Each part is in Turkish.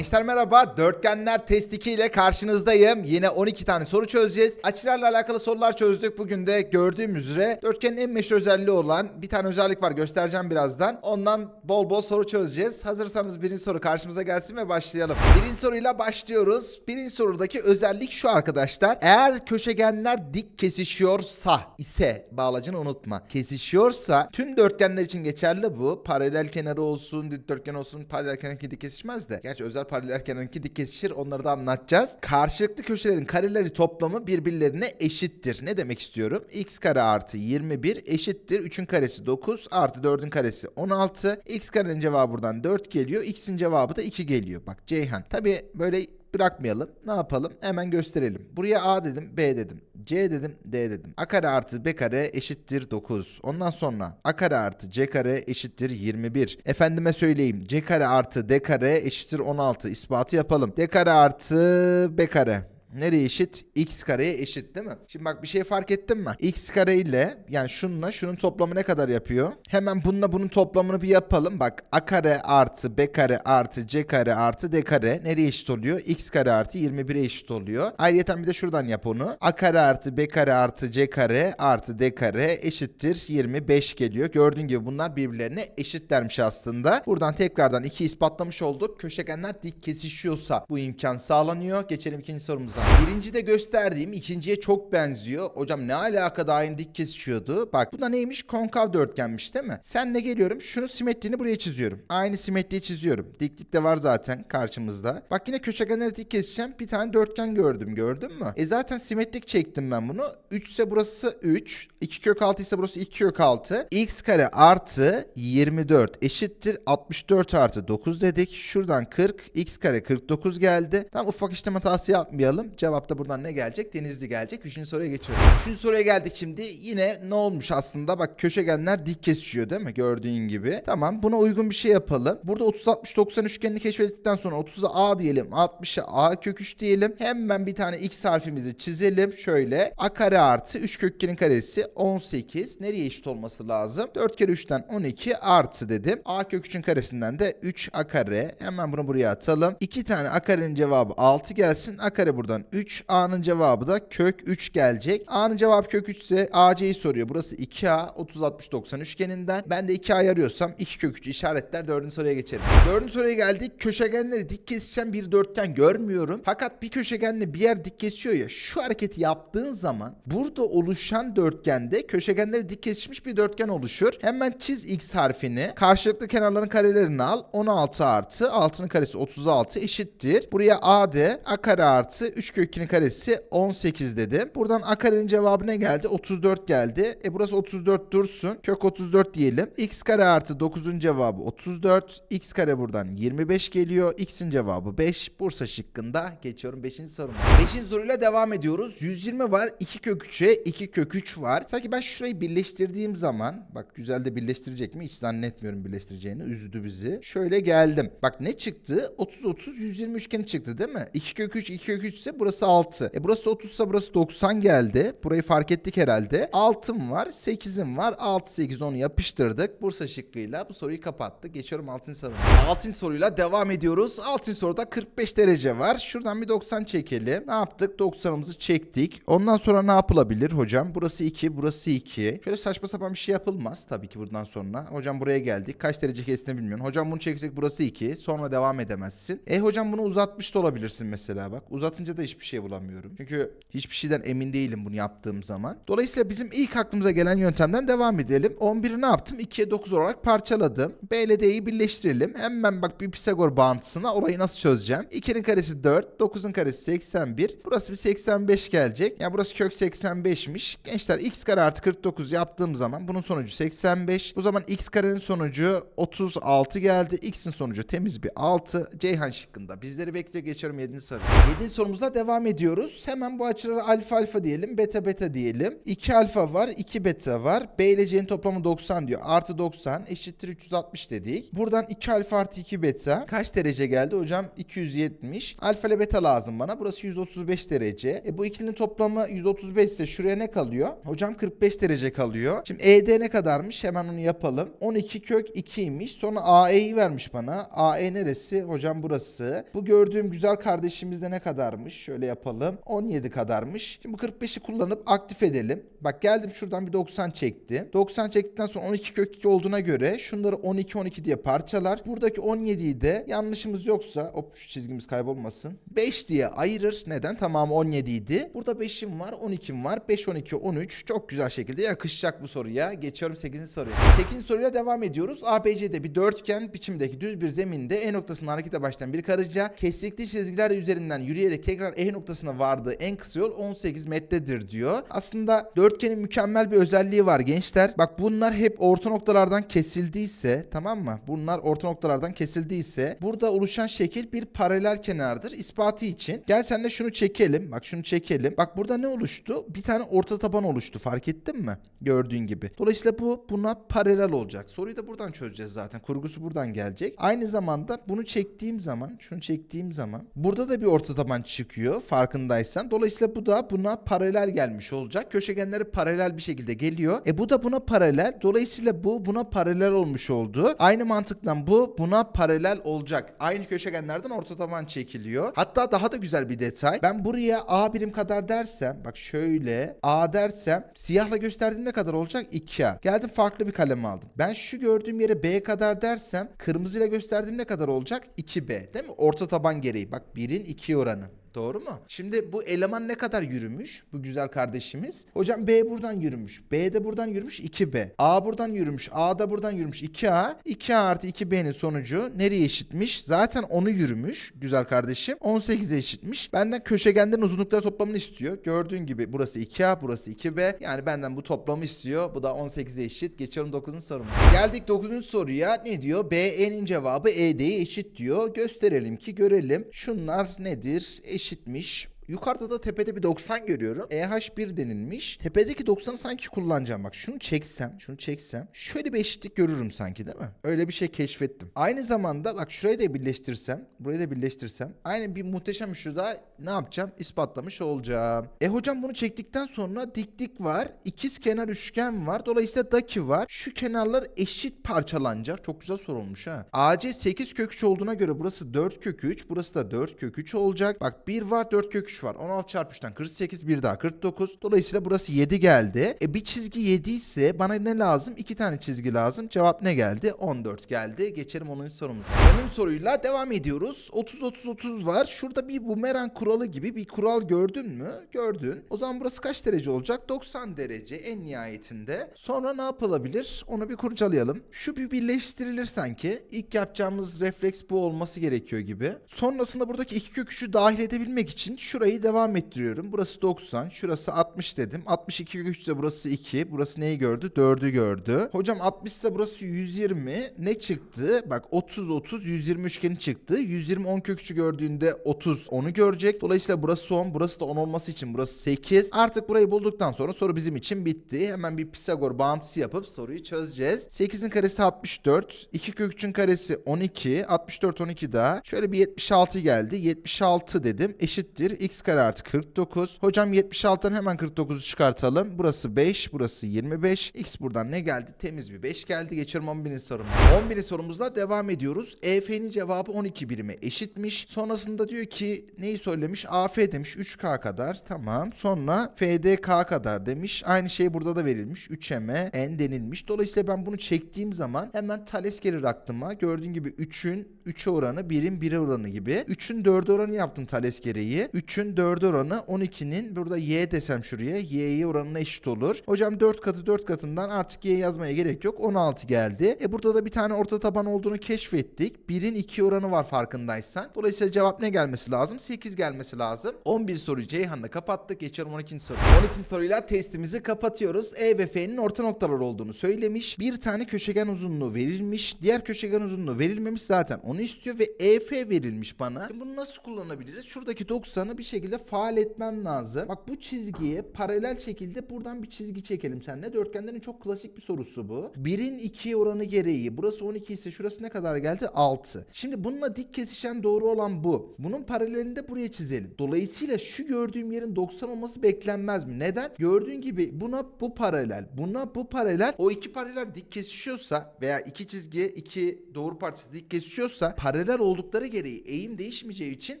Gençler merhaba. Dörtgenler test 2 ile karşınızdayım. Yine 12 tane soru çözeceğiz. Açılarla alakalı sorular çözdük. Bugün de gördüğümüz üzere dörtgenin en meşhur özelliği olan bir tane özellik var. Göstereceğim birazdan. Ondan bol bol soru çözeceğiz. Hazırsanız birinci soru karşımıza gelsin ve başlayalım. Birinci soruyla başlıyoruz. Birinci sorudaki özellik şu arkadaşlar. Eğer köşegenler dik kesişiyorsa ise bağlacını unutma. Kesişiyorsa tüm dörtgenler için geçerli bu. Paralel kenarı olsun, dikdörtgen olsun, paralel kenarınki dik kesişmez de. Gerçi özel paralel kenarınki dik kesişir. Onları da anlatacağız. Karşılıklı köşelerin kareleri toplamı birbirlerine eşittir. Ne demek istiyorum? x kare artı 21 eşittir. 3'ün karesi 9 artı 4'ün karesi 16. x karenin cevabı buradan 4 geliyor. x'in cevabı da 2 geliyor. Bak Ceyhan. Tabi böyle bırakmayalım. Ne yapalım? Hemen gösterelim. Buraya A dedim, B dedim. C dedim, D dedim. A kare artı B kare eşittir 9. Ondan sonra A kare artı C kare eşittir 21. Efendime söyleyeyim. C kare artı D kare eşittir 16. İspatı yapalım. D kare artı B kare. Nereye eşit? X kareye eşit değil mi? Şimdi bak bir şey fark ettin mi? X kare ile yani şununla şunun toplamı ne kadar yapıyor? Hemen bununla bunun toplamını bir yapalım. Bak A kare artı B kare artı C kare artı D kare nereye eşit oluyor? X kare artı 21'e eşit oluyor. Ayrıca bir de şuradan yap onu. A kare artı B kare artı C kare artı D kare eşittir 25 geliyor. Gördüğün gibi bunlar birbirlerine eşitlermiş aslında. Buradan tekrardan iki ispatlamış olduk. Köşegenler dik kesişiyorsa bu imkan sağlanıyor. Geçelim ikinci sorumuza. Birinci de gösterdiğim ikinciye çok benziyor. Hocam ne alaka da aynı dik kesişiyordu? Bak bu da neymiş? Konkav dörtgenmiş değil mi? Senle geliyorum. Şunu simetriğini buraya çiziyorum. Aynı simetriyi çiziyorum. Diklik de var zaten karşımızda. Bak yine köşegenleri dik keseceğim. Bir tane dörtgen gördüm. Gördün mü? E zaten simetrik çektim ben bunu. 3 ise burası 3. 2 kök 6 ise burası 2 kök 6. x kare artı 24 eşittir 64 artı 9 dedik. Şuradan 40. x kare 49 geldi. Tam ufak işlem hatası yapmayalım. Cevap da buradan ne gelecek? Denizli gelecek. Üçüncü soruya geçiyorum. Üçüncü soruya geldik şimdi. Yine ne olmuş aslında? Bak köşegenler dik kesişiyor değil mi? Gördüğün gibi. Tamam buna uygun bir şey yapalım. Burada 30 60 90 üçgenini keşfettikten sonra 30'a a diyelim. 60'a a kök 3 diyelim. Hemen bir tane x harfimizi çizelim. Şöyle a kare artı 3 kök 2'nin karesi 18. Nereye eşit olması lazım? 4 kere 3'ten 12 artı dedim. a kök 3'ün karesinden de 3 a kare. Hemen bunu buraya atalım. 2 tane a karenin cevabı 6 gelsin. a kare buradan 3. A'nın cevabı da kök 3 gelecek. A'nın cevabı kök 3 ise AC'yi soruyor. Burası 2A 30 60 90 üçgeninden. Ben de 2A arıyorsam 2 kök 3 işaretler 4. soruya geçelim. 4. soruya geldik. Köşegenleri dik kesişen bir dörtgen görmüyorum. Fakat bir köşegenle bir yer dik kesiyor ya. Şu hareketi yaptığın zaman burada oluşan dörtgende köşegenleri dik kesişmiş bir dörtgen oluşur. Hemen çiz X harfini. Karşılıklı kenarların karelerini al. 16 artı 6'nın karesi 36 eşittir. Buraya A de. A kare artı 3 kök 2'nin karesi 18 dedim. Buradan A karenin cevabı ne geldi? 34 geldi. E burası 34 dursun. Kök 34 diyelim. X kare artı 9'un cevabı 34. X kare buradan 25 geliyor. X'in cevabı 5. Bursa şıkkında geçiyorum 5. soruma. 5. soruyla devam ediyoruz. 120 var. 2 kök 3'e 2 kök 3 var. Sanki ben şurayı birleştirdiğim zaman bak güzel de birleştirecek mi? Hiç zannetmiyorum birleştireceğini. Üzdü bizi. Şöyle geldim. Bak ne çıktı? 30 30 120 üçgeni çıktı değil mi? 2 kök 3 2 kök 3 ise burası 6. E burası 30 ise burası 90 geldi. Burayı fark ettik herhalde. 6'm var, 8'im var. 6 8 10'u yapıştırdık. Bursa şıkkıyla bu soruyu kapattık. Geçiyorum 6. soruma. 6. soruyla devam ediyoruz. 6. soruda 45 derece var. Şuradan bir 90 çekelim. Ne yaptık? 90'ımızı çektik. Ondan sonra ne yapılabilir hocam? Burası 2, burası 2. Şöyle saçma sapan bir şey yapılmaz tabii ki buradan sonra. Hocam buraya geldik. Kaç derece kestiğini bilmiyorum. Hocam bunu çeksek burası 2. Sonra devam edemezsin. E hocam bunu uzatmış da olabilirsin mesela bak. Uzatınca da hiçbir şey bulamıyorum. Çünkü hiçbir şeyden emin değilim bunu yaptığım zaman. Dolayısıyla bizim ilk aklımıza gelen yöntemden devam edelim. 11'i ne yaptım? 2'ye 9 olarak parçaladım. B ile D'yi birleştirelim. Hemen bak bir Pisagor bağıntısına olayı nasıl çözeceğim? 2'nin karesi 4, 9'un karesi 81. Burası bir 85 gelecek. Yani burası kök 85'miş. Gençler x kare artı 49 yaptığım zaman bunun sonucu 85. O zaman x karenin sonucu 36 geldi. X'in sonucu temiz bir 6. Ceyhan şıkkında. Bizleri bekliyor. Geçiyorum 7. soru. 7. sorumuzla devam ediyoruz. Hemen bu açılara alfa alfa diyelim, beta beta diyelim. 2 alfa var, 2 beta var. B ile C'nin toplamı 90 diyor. Artı 90 eşittir 360 dedik. Buradan 2 alfa artı 2 beta. Kaç derece geldi hocam? 270. Alfa ile beta lazım bana. Burası 135 derece. E bu ikilinin toplamı 135 ise şuraya ne kalıyor? Hocam 45 derece kalıyor. Şimdi ED ne kadarmış? Hemen onu yapalım. 12 kök 2'ymiş. Sonra AE'yi vermiş bana. AE neresi? Hocam burası. Bu gördüğüm güzel kardeşimiz de ne kadarmış? Şöyle yapalım. 17 kadarmış. Şimdi bu 45'i kullanıp aktif edelim. Bak geldim şuradan bir 90 çekti. 90 çektikten sonra 12 kök 2 olduğuna göre şunları 12 12 diye parçalar. Buradaki 17'yi de yanlışımız yoksa hop şu çizgimiz kaybolmasın. 5 diye ayırır. Neden? Tamamı 17 idi. Burada 5'im var, 12'm var. 5 12 13 çok güzel şekilde yakışacak bu soruya. Geçiyorum 8. soruya. 8. soruyla devam ediyoruz. ABC'de bir dörtgen biçimdeki düz bir zeminde E noktasından harekete başlayan bir karınca kesikli çizgiler üzerinden yürüyerek tekrar E noktasına vardığı en kısa yol 18 metredir diyor. Aslında dörtgenin mükemmel bir özelliği var gençler. Bak bunlar hep orta noktalardan kesildiyse tamam mı? Bunlar orta noktalardan kesildiyse burada oluşan şekil bir paralel kenardır. İspatı için gel sen de şunu çekelim. Bak şunu çekelim. Bak burada ne oluştu? Bir tane orta taban oluştu. Fark ettin mi? Gördüğün gibi. Dolayısıyla bu buna paralel olacak. Soruyu da buradan çözeceğiz zaten. Kurgusu buradan gelecek. Aynı zamanda bunu çektiğim zaman, şunu çektiğim zaman burada da bir orta taban çıkıyor farkındaysan. Dolayısıyla bu da buna paralel gelmiş olacak. Köşegenleri paralel bir şekilde geliyor. E bu da buna paralel. Dolayısıyla bu buna paralel olmuş oldu. Aynı mantıktan bu buna paralel olacak. Aynı köşegenlerden orta taban çekiliyor. Hatta daha da güzel bir detay. Ben buraya A birim kadar dersem bak şöyle A dersem siyahla gösterdiğim ne kadar olacak? 2A. Geldim farklı bir kalem aldım. Ben şu gördüğüm yere B kadar dersem kırmızıyla gösterdiğim ne kadar olacak? 2B değil mi? Orta taban gereği. Bak 1'in 2 oranı. Doğru mu? Şimdi bu eleman ne kadar yürümüş? Bu güzel kardeşimiz. Hocam B buradan yürümüş. B de buradan yürümüş 2B. A buradan yürümüş. A da buradan yürümüş 2A. 2A artı 2B'nin sonucu nereye eşitmiş? Zaten onu yürümüş güzel kardeşim. 18'e eşitmiş. Benden köşegenden uzunlukları toplamını istiyor. Gördüğün gibi burası 2A, burası 2B. Yani benden bu toplamı istiyor. Bu da 18'e eşit. Geçiyorum 9. soruma. Geldik 9. soruya. Ne diyor? BE'nin cevabı ED'ye eşit diyor. Gösterelim ki görelim. Şunlar nedir? Eşitmiş. Yukarıda da tepede bir 90 görüyorum. EH1 denilmiş. Tepedeki 90'ı sanki kullanacağım. Bak şunu çeksem, şunu çeksem. Şöyle bir eşitlik görürüm sanki değil mi? Öyle bir şey keşfettim. Aynı zamanda bak şurayı da birleştirsem, burayı da birleştirsem. Aynı bir muhteşem şu da ne yapacağım? İspatlamış olacağım. E hocam bunu çektikten sonra diklik var. ikiz kenar üçgen var. Dolayısıyla daki var. Şu kenarlar eşit parçalanacak. Çok güzel sorulmuş ha. AC 8 kök 3 olduğuna göre burası 4 kök 3. Burası da 4 kök 3 olacak. Bak 1 var 4 kök 3 var. 16 çarpı 3'ten 48 bir daha 49. Dolayısıyla burası 7 geldi. E bir çizgi 7 ise bana ne lazım? 2 tane çizgi lazım. Cevap ne geldi? 14 geldi. Geçelim 10. sorumuza. 10. soruyla devam ediyoruz. 30 30 30 var. Şurada bir bumerang kuralı gibi bir kural gördün mü? Gördün. O zaman burası kaç derece olacak? 90 derece en nihayetinde. Sonra ne yapılabilir? Onu bir kurcalayalım. Şu bir birleştirilir sanki. İlk yapacağımız refleks bu olması gerekiyor gibi. Sonrasında buradaki iki kök üçü dahil edebilmek için şurayı devam ettiriyorum. Burası 90, şurası 60 dedim. 62 kök 3 ise burası 2. Burası neyi gördü? 4'ü gördü. Hocam 60 ise burası 120. Ne çıktı? Bak 30 30 120 üçgeni çıktı. 120 10 kök 3'ü gördüğünde 30 onu görecek. Dolayısıyla burası 10, burası da 10 olması için burası 8. Artık burayı bulduktan sonra soru bizim için bitti. Hemen bir Pisagor bağıntısı yapıp soruyu çözeceğiz. 8'in karesi 64. 2 kök 3'ün karesi 12. 64 12 daha. Şöyle bir 76 geldi. 76 dedim. Eşittir. X kare artı 49. Hocam 76'dan hemen 49'u çıkartalım. Burası 5. Burası 25. X buradan ne geldi? Temiz bir 5 geldi. Geçiyorum 11. soruma. 11. sorumuzla devam ediyoruz. EF'nin cevabı 12 birime eşitmiş. Sonrasında diyor ki neyi söylemiş? AF demiş 3K kadar. Tamam. Sonra FDK kadar demiş. Aynı şey burada da verilmiş. 3M N denilmiş. Dolayısıyla ben bunu çektiğim zaman hemen Thales gelir aklıma. Gördüğün gibi 3'ün 3'e oranı 1'in 1'e oranı gibi. 3'ün 4'e oranı yaptım Thales gereği. 3'ün 4'e oranı 12'nin burada Y desem şuraya Y'ye oranına eşit olur. Hocam 4 katı 4 katından artık Y yazmaya gerek yok. 16 geldi. E burada da bir tane orta taban olduğunu keşfettik. 1'in 2 oranı var farkındaysan. Dolayısıyla cevap ne gelmesi lazım? 8 gelmesi lazım. 11 soruyu Ceyhan'la kapattık. Geçiyorum 12. soru. 12. soruyla testimizi kapatıyoruz. E ve F'nin orta noktalar olduğunu söylemiş. Bir tane köşegen uzunluğu verilmiş. Diğer köşegen uzunluğu verilmemiş zaten onu istiyor ve EF verilmiş bana. Şimdi bunu nasıl kullanabiliriz? Şuradaki 90'ı bir şekilde faal etmem lazım. Bak bu çizgiye paralel şekilde buradan bir çizgi çekelim seninle. Dörtgenlerin çok klasik bir sorusu bu. 1'in 2'ye oranı gereği burası 12 ise şurası ne kadar geldi? 6. Şimdi bununla dik kesişen doğru olan bu. Bunun paralelini de buraya çizelim. Dolayısıyla şu gördüğüm yerin 90 olması beklenmez mi? Neden? Gördüğün gibi buna bu paralel, buna bu paralel. O iki paralel dik kesişiyorsa veya iki çizgiye iki doğru parçası dik kesişiyorsa paralel oldukları gereği eğim değişmeyeceği için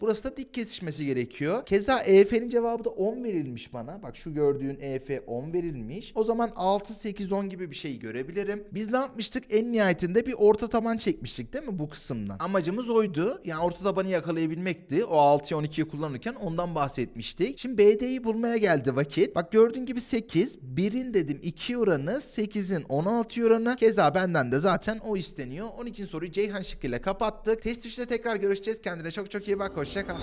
burası da dik kesişmesi gerekiyor. Keza EF'nin cevabı da 10 verilmiş bana. Bak şu gördüğün EF 10 verilmiş. O zaman 6, 8, 10 gibi bir şey görebilirim. Biz ne yapmıştık? En nihayetinde bir orta taban çekmiştik değil mi bu kısımdan? Amacımız oydu. Yani orta tabanı yakalayabilmekti. O 6'ya 12'yi kullanırken ondan bahsetmiştik. Şimdi BD'yi bulmaya geldi vakit. Bak gördüğün gibi 8. 1'in dedim 2 oranı 8'in 16 oranı. Keza benden de zaten o isteniyor. 12. soruyu Ceyhan şıkkıyla kapattık. Test 3'te tekrar görüşeceğiz. Kendine çok çok iyi bak. Hoşça kal.